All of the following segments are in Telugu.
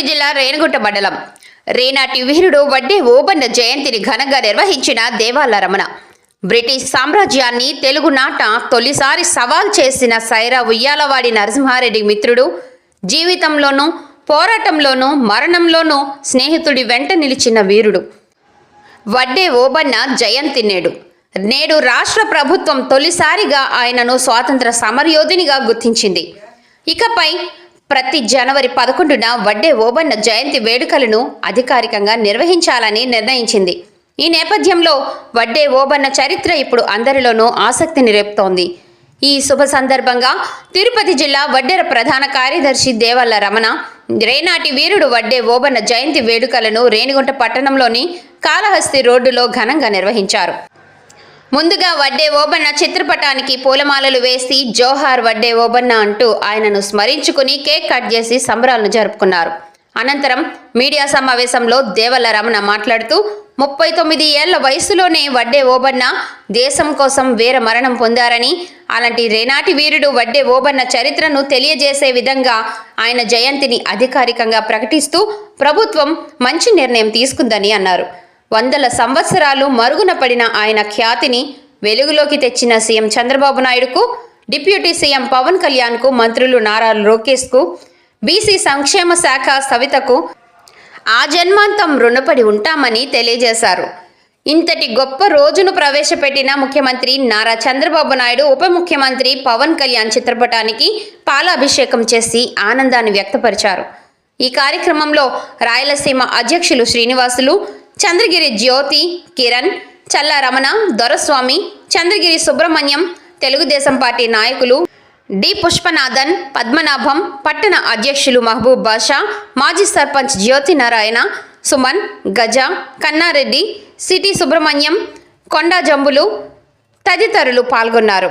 తిరుపతి జిల్లా రేణిగుంట మండలం. రేనాటి వీరుడు వడ్డే ఓబన్న జయంతిని ఘనంగా నిర్వహించిన దేవాల రమణ. బ్రిటిష్ సామ్రాజ్యాన్ని తెలుగునాట తొలిసారి సవాల్ చేసిన సైరా ఉయ్యాలవాడి నరసింహారెడ్డి మిత్రుడు జీవితంలోనూ పోరాటంలోనూ మరణంలోనూ స్నేహితుడి వెంట నిలిచిన వీరుడు. వడ్డే ఓబన్న జయంతి నేడు. నేడు రాష్ట్ర ప్రభుత్వం తొలిసారిగా ఆయనను స్వాతంత్ర సమరయోధినిగా గుర్తించింది. ఇకపై ప్రతి జనవరి పదకొండున వడ్డే ఓబన్న జయంతి వేడుకలను అధికారికంగా నిర్వహించాలని నిర్ణయించింది. ఈ నేపథ్యంలో వడ్డే ఓబన్న చరిత్ర ఇప్పుడు అందరిలోనూ ఆసక్తిని రేపుతోంది ఈ శుభ సందర్భంగా తిరుపతి జిల్లా వడ్డెర ప్రధాన కార్యదర్శి దేవల్ల రమణ రేనాటి వీరుడు వడ్డే ఓబన్న జయంతి వేడుకలను రేణిగుంట పట్టణంలోని కాళహస్తి రోడ్డులో ఘనంగా నిర్వహించారు. ముందుగా వడ్డే ఓబన్న చిత్రపటానికి పూలమాలలు వేసి జోహార్ వడ్డే ఓబన్న అంటూ ఆయనను స్మరించుకుని కేక్ కట్ చేసి సంబరాలను జరుపుకున్నారు. అనంతరం మీడియా సమావేశంలో దేవల్ల రమణ మాట్లాడుతూ ముప్పై తొమ్మిది ఏళ్ళ వయసులోనే వడ్డే ఓబన్న దేశం కోసం వీర మరణం పొందారని అలాంటి రేనాటి వీరుడు వడ్డే ఓబన్న చరిత్రను తెలియజేసే విధంగా ఆయన జయంతిని అధికారికంగా ప్రకటిస్తూ ప్రభుత్వం మంచి నిర్ణయం తీసుకుందని అన్నారు. వందల సంవత్సరాలు మరుగున పడిన ఆయన ఖ్యాతిని వెలుగులోకి తెచ్చిన సీఎం చంద్రబాబు నాయుడుకు డిప్యూటీ సీఎం పవన్ కళ్యాణ్కు మంత్రులు నారా లోకేష్కు బీసీ సంక్షేమ శాఖ సవితకు ఆ జన్మాంతం రుణపడి ఉంటామని తెలియజేశారు. ఇంతటి గొప్ప రోజును ప్రవేశపెట్టిన ముఖ్యమంత్రి నారా చంద్రబాబు నాయుడు ఉప ముఖ్యమంత్రి పవన్ కళ్యాణ్ చిత్రపటానికి పాలాభిషేకం చేసి ఆనందాన్ని వ్యక్తపరిచారు. ఈ కార్యక్రమంలో రాయలసీమ అధ్యక్షులు శ్రీనివాసులు చంద్రగిరి జ్యోతి కిరణ్ చల్లా రమణ దొరస్వామి చంద్రగిరి సుబ్రహ్మణ్యం తెలుగుదేశం పార్టీ నాయకులు డి. పుష్పనాథన్ పద్మనాభం పట్టణ అధ్యక్షులు మహబూబ్ బాషా మాజీ సర్పంచ్ జ్యోతి నారాయణ సుమన్ గజ కన్నారెడ్డి సిటీ సుబ్రహ్మణ్యం కొండా జంబులు తదితరులు పాల్గొన్నారు.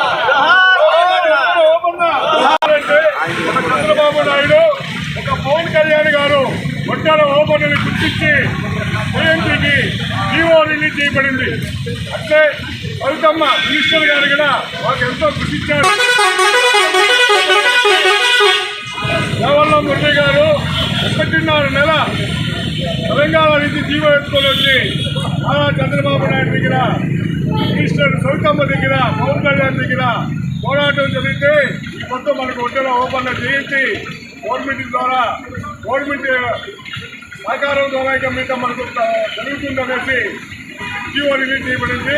చంద్రబాబు నాయుడు ఒక పవన్ కళ్యాణ్ గారు ఒట్టాల ఓపెన్ గుర్తించి జయంతికి జీవో రిలీజ్ చేయబడింది. అంటే ఫలితమ్మ మినిస్టర్ గారు కూడా మాకు ఎంతో గుర్తించారు జవహర్లాల్ మురళి గారు ఒకటిన్నర నెల తెలంగాణ నుంచి జీవో ఎత్తుకొని వచ్చి నారా చంద్రబాబు నాయుడు దగ్గర మినిస్టర్ సౌతమ్మ దగ్గర పవన్ కళ్యాణ్ దగ్గర పోరాటం జరిగితే మొత్తం మనకు ఒడ్డల ఓపెన్ చేయించి గవర్నమెంట్ ద్వారా గవర్నమెంట్ సహకారం ద్వారా ఇక మీద మనకు జరుగుతుందనేసి జీవో రిలీజ్ చేయబడింది.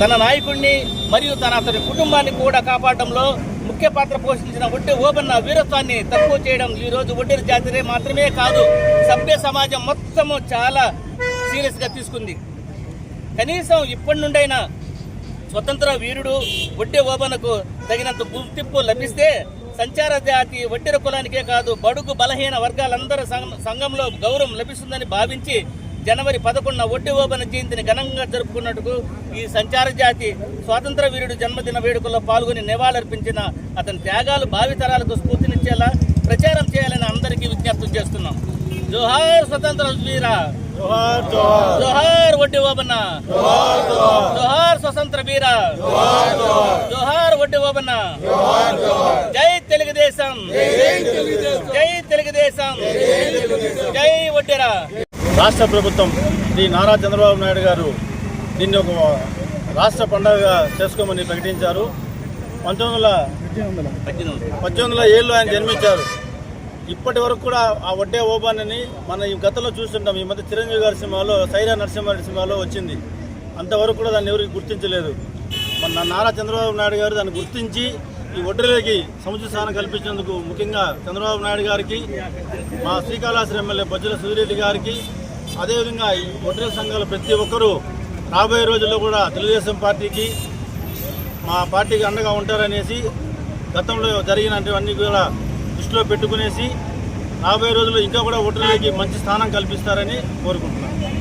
తన నాయకుడిని మరియు తన అతని కుటుంబాన్ని కూడా కాపాడడంలో ముఖ్య పాత్ర పోషించిన ఒడ్డె ఓబన్న వీరత్వాన్ని తక్కువ చేయడం ఈరోజు ఒడ్డెర జాతరే మాత్రమే కాదు సభ్య సమాజం మొత్తము చాలా సీరియస్గా తీసుకుంది. కనీసం ఇప్పటి నుండైనా స్వతంత్ర వీరుడు ఒడ్డే ఓబనకు తగినంత గుర్తింపు లభిస్తే సంచార జాతి ఒడ్డెర కులానికే కాదు బడుగు బలహీన వర్గాలందరూ సంఘం- సంఘంలో గౌరవం లభిస్తుందని భావించి జనవరి పదకొండున ఒడ్డె ఓబన జయంతిని ఘనంగా జరుపుకున్నట్టుకు ఈ సంచార జాతి స్వాతంత్ర వీరుడు జన్మదిన వేడుకల్లో పాల్గొని నివాళులర్పించిన అతని త్యాగాలు భావితరాలకు స్ఫూర్తినిచ్చేలా ప్రచారం చేయాలని అందరికీ విజ్ఞప్తి చేస్తున్నాం. జోహార్ స్వతంత్ర వీర. జోహార్ ఒడ్డి ఓబన్న జోహార్ స్వతంత్ర వీర. జోహార్ ఒడ్డి ఓబన్న జై తెలుగుదేశం. జై తెలుగుదేశం. జై ఒడ్డెరా. రాష్ట్ర ప్రభుత్వం శ్రీ నారా చంద్రబాబు నాయుడు గారు దీన్ని ఒక రాష్ట్ర పండుగగా చేసుకోమని ప్రకటించారు. పంతొమ్మిది వందల పద్దెనిమిది వందల ఏళ్ళు ఆయన జన్మించారు. ఇప్పటి వరకు కూడా ఆ వడ్డే ఓబానని మన ఈ గతంలో చూస్తుంటాం. ఈ మధ్య చిరంజీవి గారి సినిమాలో సైరా నరసింహారెడ్డి సినిమాలో వచ్చింది. అంతవరకు కూడా దాన్ని ఎవరికి గుర్తించలేదు. మన నారా చంద్రబాబు నాయుడు గారు దాన్ని గుర్తించి ఈ ఒడ్డేలకి సముచిత స్థానం కల్పించినందుకు ముఖ్యంగా చంద్రబాబు నాయుడు గారికి మా శ్రీకాళహస్తి ఎమ్మెల్యే బొజ్జల సుధిరెడ్డి గారికి అదేవిధంగా ఈ ఒటరే సంఘాల ప్రతి ఒక్కరూ రాబోయే రోజుల్లో కూడా తెలుగుదేశం పార్టీకి మా పార్టీకి అండగా ఉంటారనేసి గతంలో జరిగినటువన్నీ కూడా దృష్టిలో పెట్టుకునేసి రాబోయే రోజుల్లో ఇంకా కూడా ఓటర్లకి మంచి స్థానం కల్పిస్తారని కోరుకుంటున్నాను